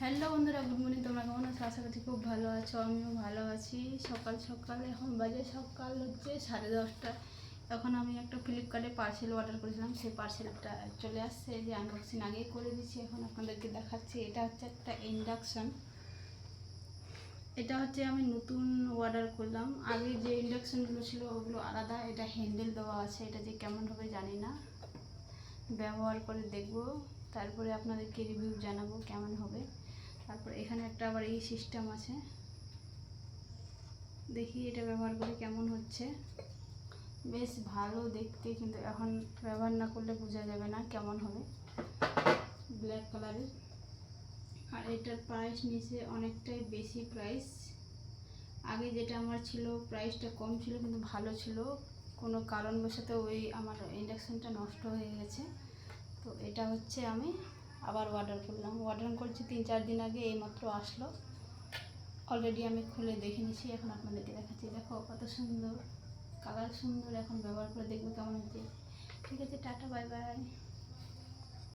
Hello বন্ধুরা good morning তোমরা কেমন আছো? আশা করছি খুব ভালো আছো, আমিও ভালো আছি। সকাল সকাল, এখন বাজে সকাল হচ্ছে সাড়ে দশটা। এখন আমি একটা ফ্লিপকার্টে পার্সেল অর্ডার করেছিলাম, সেই পার্সেলটা চলে আসছে। যে আনবক্সিং আগেই করে দিচ্ছি এখন আপনাদেরকে দেখাচ্ছি। এটা হচ্ছে একটা ইন্ডাকশান এটা হচ্ছে আমি নতুন অর্ডার করলাম। আগে যে ইন্ডাকশানগুলো ছিল, ওগুলো আলাদা। এটা হ্যান্ডেল দেওয়া আছে। এটা যে কেমন হবে জানি না। ব্যবহার করে দেখব। তারপরে আপনাদেরকে রিভিউ জানাব কেমন হবে। তারপর এখানে একটা আবার এই সিস্টেম আছে। দেখি এটা ব্যবহার করে কেমন হচ্ছে। বেশ ভালো দেখতে, কিন্তু এখন ব্যবহার না করলে বোঝা যাবে না কেমন হবে। ব্ল্যাক কালারের আর এটার প্রাইস নিচে অনেকটাই বেশি প্রাইস আগে যেটা আমার ছিল প্রাইসটা কম ছিল, কিন্তু ভালো ছিল। কোনো কারণবশত ওই আমার ইন্ডাকশানটা নষ্ট হয়ে গেছে। তো এটা হচ্ছে আমি আবার অর্ডার করলাম। অর্ডার করছি তিন চার দিন আগে, এইমাত্র আসলো। অলরেডি আমি খুলে দেখে নিছি, এখন আপনাদেরকে দেখাচ্ছি। দেখো, কত সুন্দর কালার সুন্দর, এখন ব্যবহার করে দেখব কেমন হচ্ছে ঠিক আছে, টাটা বাই বাই